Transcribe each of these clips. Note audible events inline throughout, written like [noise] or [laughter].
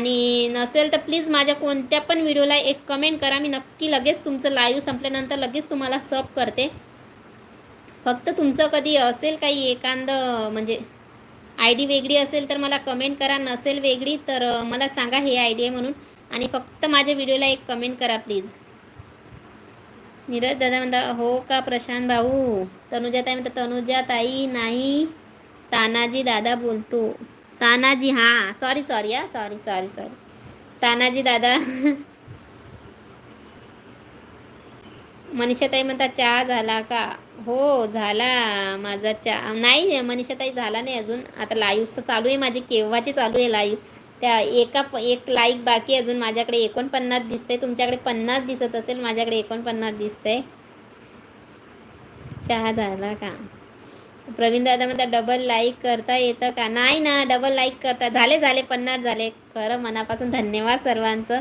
आणि नसेल तर प्लीज माझ्या कोणत्या पण व्हिडिओला एक कमेंट करा. मी नक्की लगेच तुमचं लाईव्ह संपल्यानंतर लगेच तुम्हाला सब करते. फक्त तुमचं कधी असेल काही एखादं म्हणजे आय डी वेगळी असेल तर मला कमेंट करा. नसेल वेगळी तर मला सांगा हे आय डी आहे म्हणून. आणि फक्त माझ्या व्हिडिओला एक कमेंट करा प्लीज. नीरज दादा म्हणता हो का प्रशांत भाऊ? तनुजा ताई म्हणता तनुजा ताई नाही तानाजी दादा बोलतो. तानाजी हां सॉरी सॉरी हा सॉरी सॉरी सॉरी तानाजी दादा. मनीषाताई म्हणता चहा झाला का? हो झाला माझा चहा. नाही मनीषाताई झाला नाही अजून. आता लाईव्ह चालू आहे माझी केव्हाची चालू आहे लाईव्ह त्या एका एक लाईक बाकी अजून माझ्याकडे. एकोणपन्नास दिसते तुमच्याकडे पन्नास दिसत असेल माझ्याकडे एकोणपन्नास दिसते चहा झाला का? प्रवीण दादा म्हणता डबल लाईक करता येतं का? नाही ना डबल लाईक करता. झाले झाले पन्नास झाले. खरं मनापासून धन्यवाद सर्वांचं.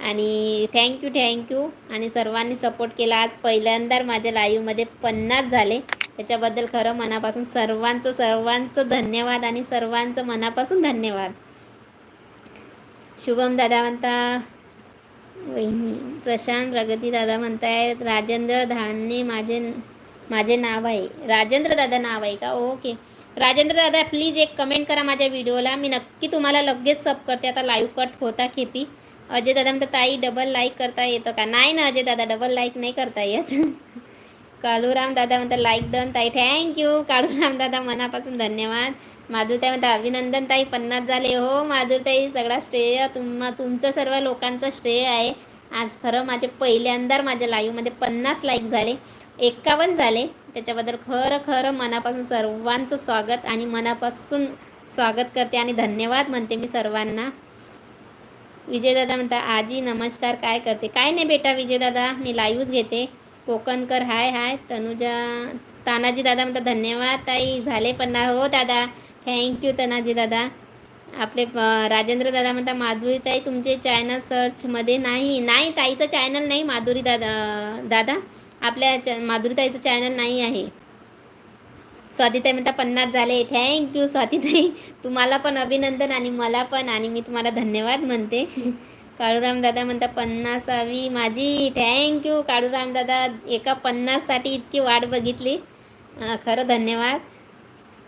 आणि थँक्यू थँक्यू आणि सर्वांनी सपोर्ट केला. आज पहिल्यांदा माझ्या लाईव्हमध्ये पन्नास झाले. त्याच्याबद्दल खरं मनापासून सर्वांचं सर्वांचं धन्यवाद आणि सर्वांचं मनापासून धन्यवाद. शुभम दादा म्हणता वहिनी प्रशांत प्रगती दादा म्हणताय राजेंद्र धाने माझे माझे नाव आहे. राजेंद्र दादा नाव आहे का? ओके राजेंद्र दादा प्लीज एक कमेंट करा माझ्या व्हिडिओला मी नक्की तुम्हाला लगेच सब करते. आता लाईव्ह कट होता खेपी अजय दादा म्हणतात ताई डबल लाईक करता येतं का? नाही ना अजय दादा डबल लाईक नाही करता येत. [laughs] काळूराम दादा म्हणतात लाईक डन ताई. थँक्यू काळूराम दादा मनापासून धन्यवाद. माधुरताई म्हणतात अभिनंदन ताई पन्नास झाले. हो माधुरताई सगळा श्रेय तुम तुमचं सर्व लोकांचं श्रेय आहे. आज खरं माझे पहिल्यांदा माझ्या लाईव्हमध्ये पन्नास लाईक झाले. एक्कावन्न झाले. त्याच्याबद्दल खरं खरं मनापासून सर्वांचं स्वागत आणि मनापासून स्वागत करते आणि धन्यवाद म्हणते मी सर्वांना. विजयदादा म्हणता आजी नमस्कार काय करते? काय नाही बेटा विजयदादा मी लाईव्हच घेते. कोकणकर हाय हाय. तनुजा तानाजी दादा म्हणता धन्यवाद ताई झाले पन्ना हो दादा थँक्यू तनाजी दादा. आपले राजेंद्र दादा म्हणता माधुरी ताई तुमचे चॅनल सर्चमध्ये नाही. नाही ताईचं चॅनल नाही माधुरी दादा दादा. आपल्या च माधुरीताईचं चॅनल नाही आहे. स्वातीताई म्हणता पन्नास झाले. Thank you Swatitai. तुम्हाला पण अभिनंदन आणि मला पण. आणि मी तुम्हाला धन्यवाद म्हणते. काळूराम दादा म्हणता पन्नासावी माझी. थँक्यू काळूराम दादा. एका पन्नाससाठी इतकी वाट बघितली. खरं धन्यवाद.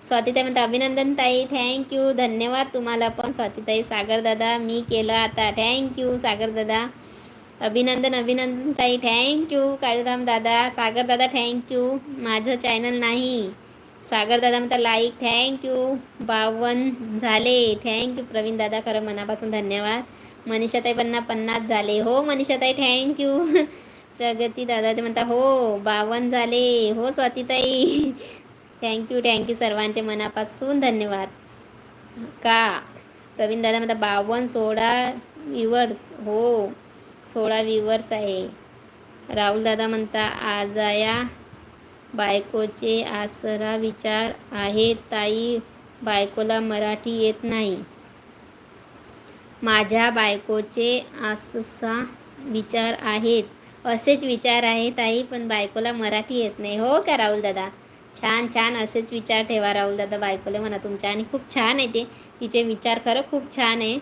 स्वातीताई म्हणता अभिनंदन ताई. थँक्यू धन्यवाद तुम्हाला पण. स्वातीताई सागर दादा मी केलं आता. थँक्यू सागर दादा. अभिनंदन अभिनंदन ताई. थँक्यू काळूराम दादा. सागर दादा थँक्यू माझं चॅनल नाही. सागर दादा म्हणता लाईक थँक्यू बावन्न झाले. थँक्यू प्रवीण दादा. खरं मनापासून धन्यवाद. मनीषाताई पन्ना पन्नास झाले. हो मनीषाताई थँक्यू [laughs] प्रगती दादाचे म्हणता हो बावन्न झाले. हो स्वातीताई. [laughs] थँक्यू थँक्यू सर्वांचे मनापासून धन्यवाद. का? प्रवीण दादा म्हणता बावन्न सोळा युवर्स हो. सोळा व्ह्यूवर्स आहे. राहुल दादा म्हणता आजाया बायकोचे आसरा विचार आहे ताई बायकोला मराठी येत नाही. माझ्या बायकोचे आससा विचार आहेत. असेच विचार आहेत ताई पण बायकोला मराठी येत नाही. हो का राहुल दादा? छान छान असेच विचार ठेवा राहुल दादा बायकोला म्हणा तुमच्या. आणि खूप छान आहे ते. तिचे विचार खरं खूप छान आहे.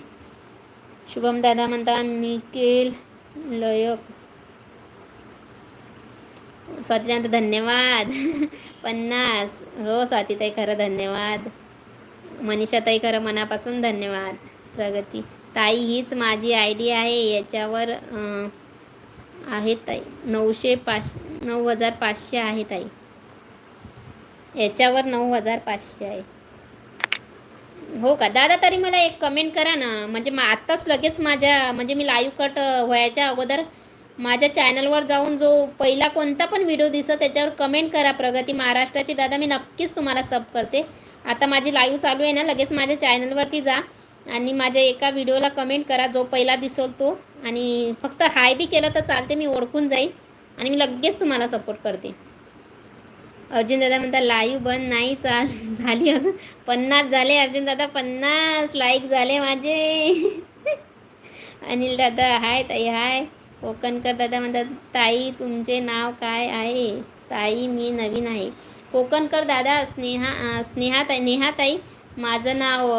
शुभम दादा म्हणता निकेल लयक. स्वातीनंतर धन्यवाद. [laughs] पन्नास. हो स्वातीताई खरं धन्यवाद. मनीषाताई खरं मनापासून धन्यवाद. प्रगती. ताई हीच माझी आय डी आहे. याच्यावर आहे ताई. नऊशे पाच नऊ हजार पाचशे आहे ताई. याच्यावर नऊ हजार पाचशे आहे. हो का? दादा तरी मला एक कमेंट करा ना. म्हणजे मा आत्ताच लगेच माझ्या म्हणजे मी लाईव्ह कट व्हायच्या अगोदर माझ्या चॅनलवर जाऊन जो पहिला कोणता पण व्हिडिओ दिसत त्याच्यावर कमेंट करा प्रगती महाराष्ट्राची. दादा मी नक्कीच तुम्हाला सब करते. आता माझी लाईव्ह चालू आहे ना लगेच माझ्या चॅनलवरती जा आणि माझ्या एका व्हिडिओला कमेंट करा जो पहिला दिसेल तो. आणि फक्त हाय बी केलं तर चालते मी ओळखून जाईल आणि मी लगेच तुम्हाला सपोर्ट करते. अर्जुन दादा म्हणता लाईव्ह बंद नाही चाल झाली अजून. पन्नास झाले अर्जुन दादा पन्नास लाईक झाले माझे. अनिल दादा हाय ताई हाय. कोकणकर दादा म्हणतात ताई तुमचे नाव काय आहे? ताई मी नवीन आहे. कोकणकर दादा स्नेहा स्नेहा ताई नेहा ताई माझं नाव